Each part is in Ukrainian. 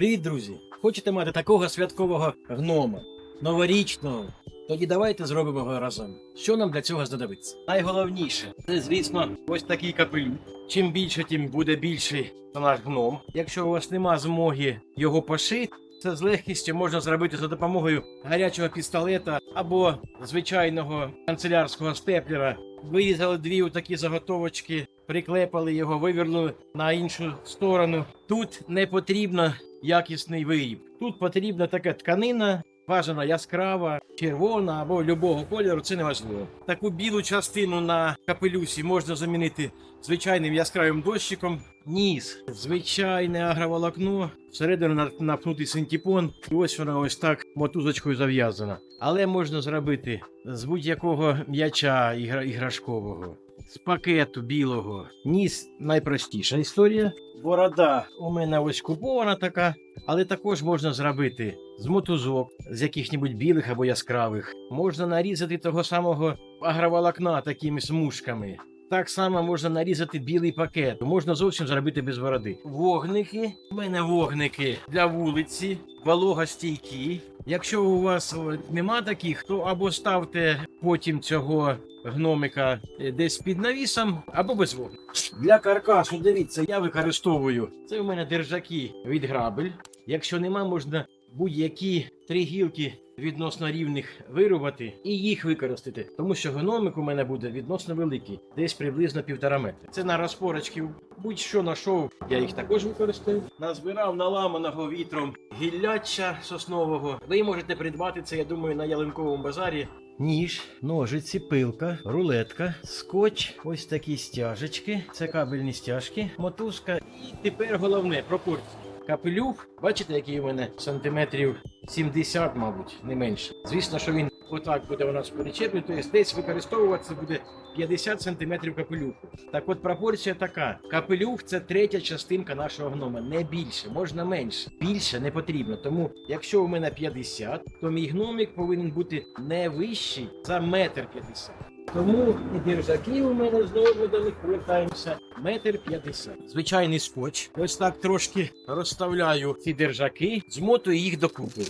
Привіт, друзі! Хочете мати такого святкового гнома, новорічного? Тоді давайте зробимо його разом. Що нам для цього знадобиться? Найголовніше це, звісно, ось такий капелюх. Чим більше, тим буде більший наш гном. Якщо у вас нема змоги його пошити, це з легкістю можна зробити за допомогою гарячого пістолета або звичайного канцелярського степлера. Вирізали дві отакі заготовочки, приклепали його, вивернули на іншу сторону. Тут не потрібно якісний виріб. Тут потрібна така тканина, бажано яскрава, червона або любого кольору, це не важливо. Таку білу частину на капелюсі можна замінити звичайним яскравим дощиком. Ніс, звичайне агроволокно, всередину на- напнутий синтепон, і ось вона ось так мотузочкою зав'язана. Але можна зробити з будь-якого м'яча іграшкового, з пакету білого. Ніс найпростіша історія. Борода у мене ось купована така, але також можна зробити з мотузок, з яких-небудь білих або яскравих. Можна нарізати того самого агроволокна такими смужками. Так само можна нарізати білий пакет. Можна зовсім зробити без бороди. Вогники. У мене вогники для вулиці, вологостійкі. Якщо у вас нема таких, то або ставте потім цього гномика е, десь під навісом, або без вогню. Для каркасу, дивіться, я використовую. Це у мене держаки від грабель. Якщо нема, можна будь-які три гілки відносно рівних вирубати і їх використати. Тому що гномик у мене буде відносно великий, десь приблизно півтора метра. Це на розпорочки будь-що знайшов, я їх також використаю. Назбирав наламаного вітром гілляча соснового. Ви можете придбати це, я думаю, на ялинковому базарі. Ніж, ножиці, пилка, рулетка, скотч, ось такі стяжечки, це кабельні стяжки, мотузка. І тепер головне пропорції. Капелюх, бачите, який у мене сантиметрів 70, мабуть, не менше. Звісно, що він отак буде у нас перечеплений, тобто десь використовуватися буде 50 сантиметрів капелюху. Так от пропорція така: капелюх це третя частинка нашого гнома, не більше, можна менше. Більше не потрібно. Тому, якщо у мене 50, то мій гномик повинен бути не вищий за метр 50. Тому і держаки у мене знову до повертаємося. Метр п'ятдесят. Звичайний скотч. Ось так трошки розставляю ці держаки, змотую їх докупи.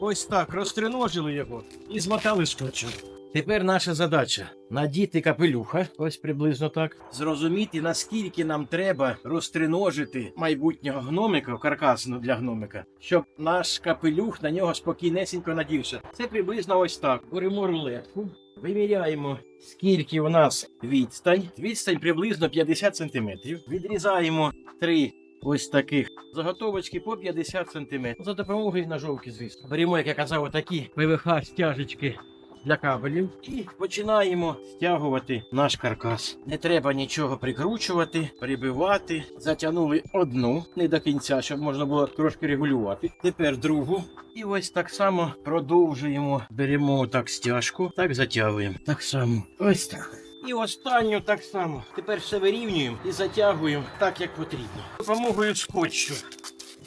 Ось так розтриножили його і змотали скотчем. Тепер наша задача надіти капелюха, ось приблизно так. Зрозуміти, наскільки нам треба розтриножити майбутнього гномика, каркасну для гномика, щоб наш капелюх на нього спокійнесенько надівся. Це приблизно ось так. Беремо рулетку, виміряємо, скільки у нас відстань. Відстань приблизно 50 см. Відрізаємо три ось таких заготовочки по 50 см. За допомогою ножовки, звісно. Беремо, як я казав, отакі ПВХ стяжечки для кабелів і починаємо стягувати наш каркас. Не треба нічого прикручувати, прибивати. Затягнули одну не до кінця, щоб можна було трошки регулювати. Тепер другу. І ось так само продовжуємо. Беремо так стяжку, так затягуємо. Так само. Ось так. І останню так само. Тепер все вирівнюємо і затягуємо так, як потрібно. Допомогою скотчу.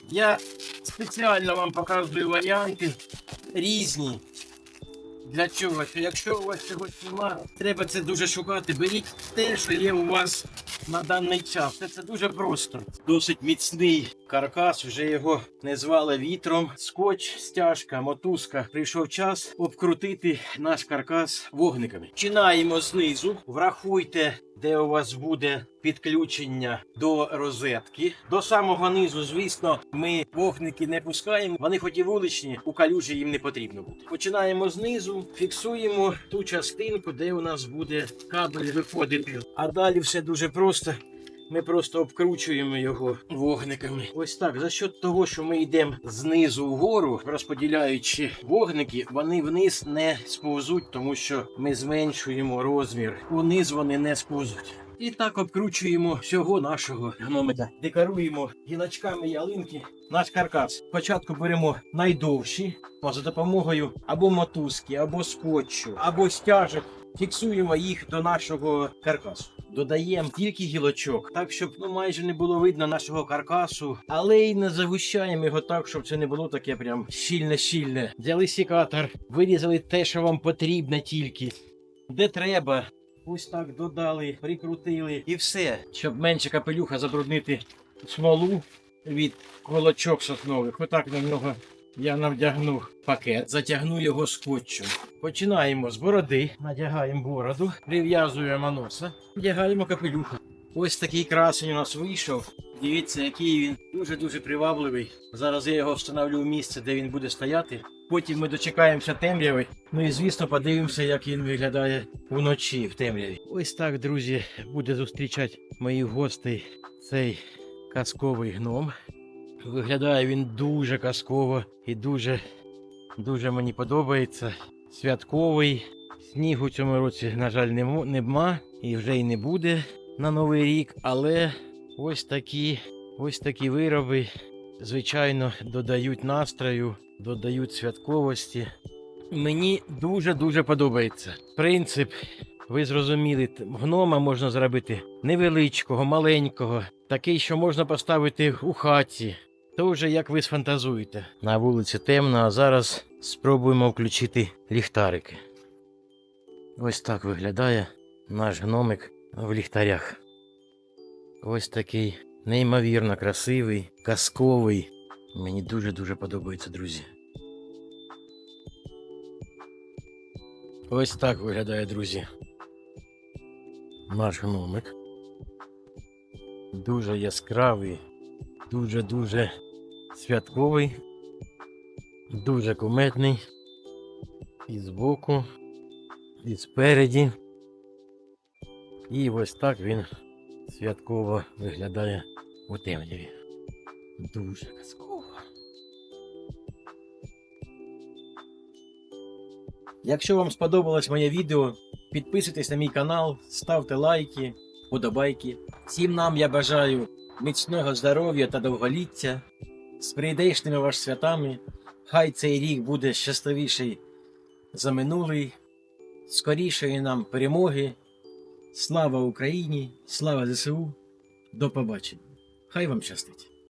Я спеціально вам показую варіанти різні. Для чого? Що якщо у вас чогось немає, треба це дуже шукати. Беріть те, що є у вас на даний час. Це, це дуже просто. Досить міцний каркас, вже його не звали вітром. Скотч, стяжка, мотузка. Прийшов час обкрутити наш каркас вогниками. Починаємо знизу. Врахуйте, де у вас буде підключення до розетки. До самого низу, звісно, ми вогники не пускаємо. Вони хоч і вуличні, у калюжі їм не потрібно бути. Починаємо знизу, фіксуємо ту частинку, де у нас буде кабель виходити. А далі все дуже просто. Ми просто обкручуємо його вогниками. Ось так. За счет того, що ми йдемо знизу вгору, розподіляючи вогники, вони вниз не сповзуть, тому що ми зменшуємо розмір. Униз вони не сповзуть. І так обкручуємо всього нашого гномика. Декоруємо гілочками ялинки наш каркас. Спочатку беремо найдовші а за допомогою або мотузки, або скотчу, або стяжок. Фіксуємо їх до нашого каркасу. Додаємо тільки гілочок, так щоб ну майже не було видно нашого каркасу, але й не загущаємо його так, щоб це не було таке прям щільне-щільне. Взяли сікатор, вирізали те, що вам потрібно тільки, де треба. Ось так додали, прикрутили і все, щоб менше капелюха забруднити смолу. від колочок соснових. Отак на нього я навдягну пакет, затягну його скотчем. Починаємо з бороди, надягаємо бороду, прив'язуємо носа, вдягаємо капелюха. Ось такий красень у нас вийшов. Дивіться, який він дуже-дуже привабливий. Зараз я його встановлю в місце, де він буде стояти. Потім ми дочекаємося темряви. Ну і звісно, подивимося, як він виглядає вночі в темряві. Ось так, друзі, буде зустрічати моїх гостей цей казковий гном. Виглядає він дуже казково і дуже, дуже мені подобається. Святковий. Снігу цьому році, на жаль, нема і вже й не буде на Новий рік, але ось такі, ось такі вироби, звичайно, додають настрою, додають святковості. Мені дуже-дуже подобається. Принцип, ви зрозуміли, гнома можна зробити невеличкого, маленького, такий, що можна поставити у хаті. То вже як ви сфантазуєте. На вулиці темно, а зараз спробуємо включити ліхтарики. Ось так виглядає наш гномик в ліхтарях. Ось такий неймовірно красивий, казковий. Мені дуже-дуже подобається, друзі. Ось так виглядає, друзі. Наш гномик. Дуже яскравий, дуже-дуже святковий, дуже куметний. І збоку, і спереді. І ось так він святково виглядає у темряві. Дуже казково. Якщо вам сподобалось моє відео, підписуйтесь на мій канал, ставте лайки, подобайки. Всім нам я бажаю міцного здоров'я та довголіття. З прийдешними ваш святами. Хай цей рік буде щасливіший за минулий. Скорішої нам перемоги. Слава Україні! Слава ЗСУ! До побачення! Хай вам щастить!